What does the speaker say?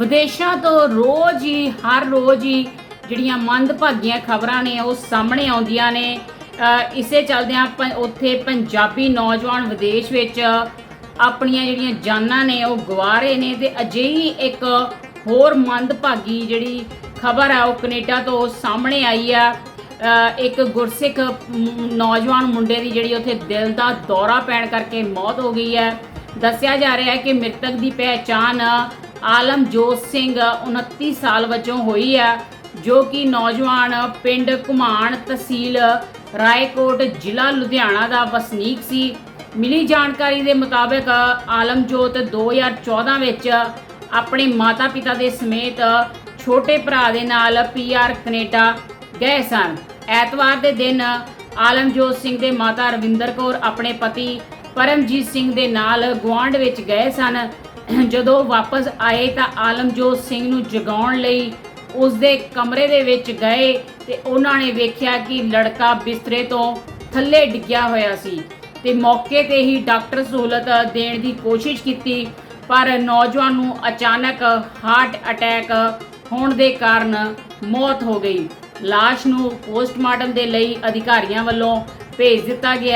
ਵਿਦੇਸ਼ਾਂ ਤੋਂ ਰੋਜ਼ ਹੀ, ਹਰ ਰੋਜ਼ ਹੀ ਜਿਹੜੀਆਂ ਮੰਦਭਾਗੀਆਂ ਖਬਰਾਂ ਨੇ, ਉਹ ਸਾਹਮਣੇ ਆਉਂਦੀਆਂ ਨੇ। ਇਸੇ ਚੱਲਦਿਆਂ ਪ- ਉੱਥੇ ਪੰਜਾਬੀ ਨੌਜਵਾਨ ਵਿਦੇਸ਼ ਵਿੱਚ ਆਪਣੀਆਂ ਜਿਹੜੀਆਂ ਜਾਨਾਂ ਨੇ, ਉਹ ਗਵਾ ਰਹੇ ਨੇ ਤੇ ਅਜਿਹੀ ਇੱਕ ਹੋਰ ਮੰਦਭਾਗੀ ਜਿਹੜੀ ਖਬਰ ਆ, ਉਹ ਕੈਨੇਡਾ ਤੋਂ ਸਾਹਮਣੇ ਆਈ ਆ। ਇੱਕ ਗੁਰਸਿੱਖ ਨੌਜਵਾਨ ਮੁੰਡੇ ਦੀ ਜਿਹੜੀ ਉੱਥੇ ਦਿਲ ਦਾ ਦੌਰਾ ਪੈਣ ਕਰਕੇ ਮੌਤ ਹੋ ਗਈ ਹੈ। ਦੱਸਿਆ ਜਾ ਰਿਹਾ ਹੈ ਕਿ ਮ੍ਰਿਤਕ ਦੀ ਪਹਿਚਾਣ ਆਲਮਜੋਤ ਸਿੰਘ 29 ਸਾਲ ਵਜੋਂ ਹੋਈ ਹੈ ਜੋ ਕਿ ਨੌਜਵਾਨ ਪਿੰਡ ਘੁਮਾਣ ਤਹਿਸੀਲ ਰਾਏਕੋਟ ਜ਼ਿਲ੍ਹਾ ਲੁਧਿਆਣਾ ਦਾ ਵਸਨੀਕ ਸੀ। ਮਿਲੀ ਜਾਣਕਾਰੀ ਦੇ ਮੁਤਾਬਕ ਆਲਮਜੋਤ 2014 ਵਿੱਚ ਆਪਣੇ ਮਾਤਾ-ਪਿਤਾ ਦੇ ਸਮੇਤ ਛੋਟੇ ਭਰਾ ਦੇ ਨਾਲ ਪੀਆਰ ਕੈਨੇਡਾ ਗਏ ਸਨ। ਐਤਵਾਰ ਦੇ ਦਿਨ ਆਲਮਜੋਤ ਸਿੰਘ ਦੇ ਮਾਤਾ ਰਵਿੰਦਰ ਕੌਰ ਆਪਣੇ ਪਤੀ ਪਰਮਜੀਤ ਸਿੰਘ ਦੇ ਨਾਲ ਗੁਆਂਢ ਵਿੱਚ ਗਏ ਸਨ। ਜਦੋਂ ਵਾਪਸ ਆਏ ਤਾਂ ਆਲਮਜੋਤ ਸਿੰਘ ਨੂੰ ਜਗਾਉਣ ਲਈ ਉਸ ਦੇ ਕਮਰੇ ਦੇ ਵਿੱਚ ਗਏ ਤੇ ਉਹਨਾਂ ਨੇ ਵੇਖਿਆ ਕਿ ਲੜਕਾ ਬਿਸਤਰੇ ਤੋਂ ਥੱਲੇ ਡਿੱਗਿਆ ਹੋਇਆ ਸੀ ਤੇ ਮੌਕੇ ਤੇ ਹੀ ਡਾਕਟਰ ਸਹੂਲਤ ਦੇਣ ਦੀ ਕੋਸ਼ਿਸ਼ ਕੀਤੀ, ਪਰ ਨੌਜਵਾਨ ਨੂੰ ਅਚਾਨਕ ਹਾਰਟ ਅਟੈਕ ਹੋਣ ਦੇ ਕਾਰਨ ਮੌਤ ਹੋ ਗਈ। ਲਾਸ਼ ਨੂੰ ਪੋਸਟਮਾਰਟਮ ਦੇ ਲਈ ਅਧਿਕਾਰੀਆਂ ਵੱਲੋਂ ਭੇਜ ਦਿੱਤਾ ਗਿਆ।